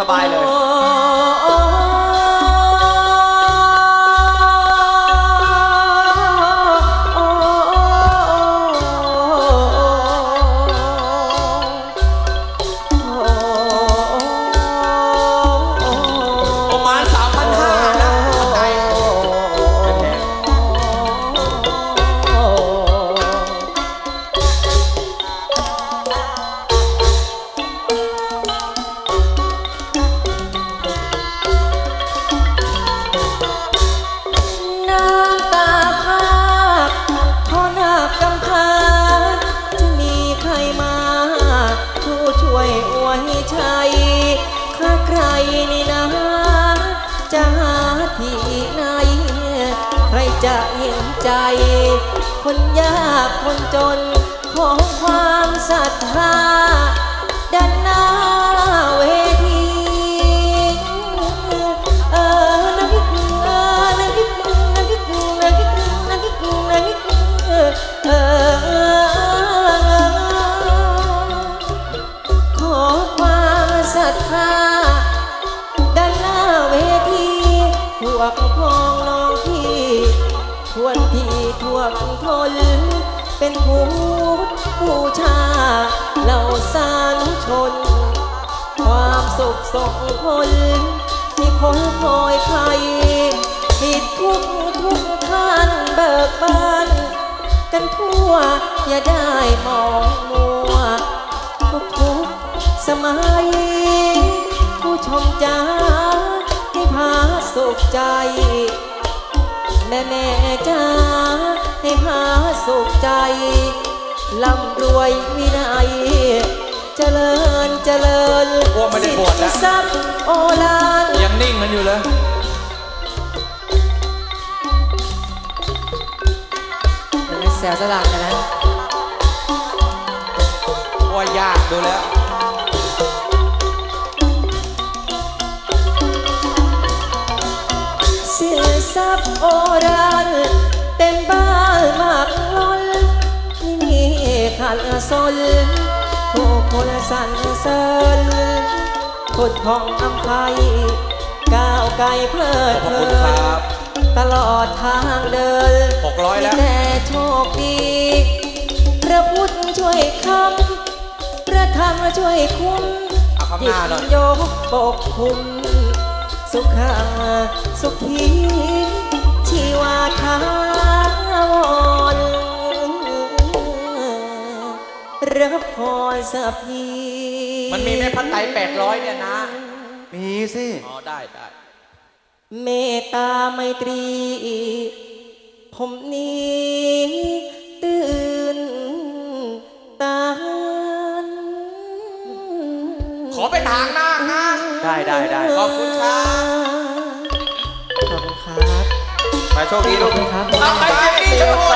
สบายเลย จะเห็นใจ คนยากคนจนของความศรัทธาด้านหน้าเวทีเออนักกินเออนักกินนักกินนักกินนักกินนักกินเออเออขอความศรัทธาด้านหน้าเวทีพวกพ้อง ควรที่ทวงทน เป็นผู้ผู้ชาเหล่าสานชน ความสุขส่งผลที่คงคอยใครผิดทุกทุกท่านเบิกบาน กันทั่วอย่าได้มองมัวทุกทุกสมัย ผู้ชมจ้าให้พาสุขใจ แม่แม่จ้าให้พาสุขใจร่ำรวยวิไลเจริญเจริญกลัวไม่ได้บวชแล้วสิทธิทรัพย์โอฬารยังนิ่งมันอยู่เลยแซวสลักกันนะ ว่ายากดูแล้ว รัพย์โอฬารเต็มบ้านมากล้นไม่มีขัดสนผู้คนสรรเสริญพุทธของอำไพก้าวไกลเพลิดขอบเพคุณลิครันบตลอดทางเดิน600แล้วมีแต่โชคดีพระพุทธช่วยคำพระธรรมช่วยคุ้มเอาข้างหน้าหน่อยจิตโยกปกคุม สุขังสุขี ชีวาทาวรรับพรสัพพีมันมีแม่พันไตแปดร้อยเนี่ยนะ มีสิ อ๋อ ได้ได้เมตตาไมตรี ผมนี้ตื่นตาขอไปทางหน้านะได้ได้ได้ขอบคุณครับ โชคดีลูกครับเอาใครเสียงดีจะโห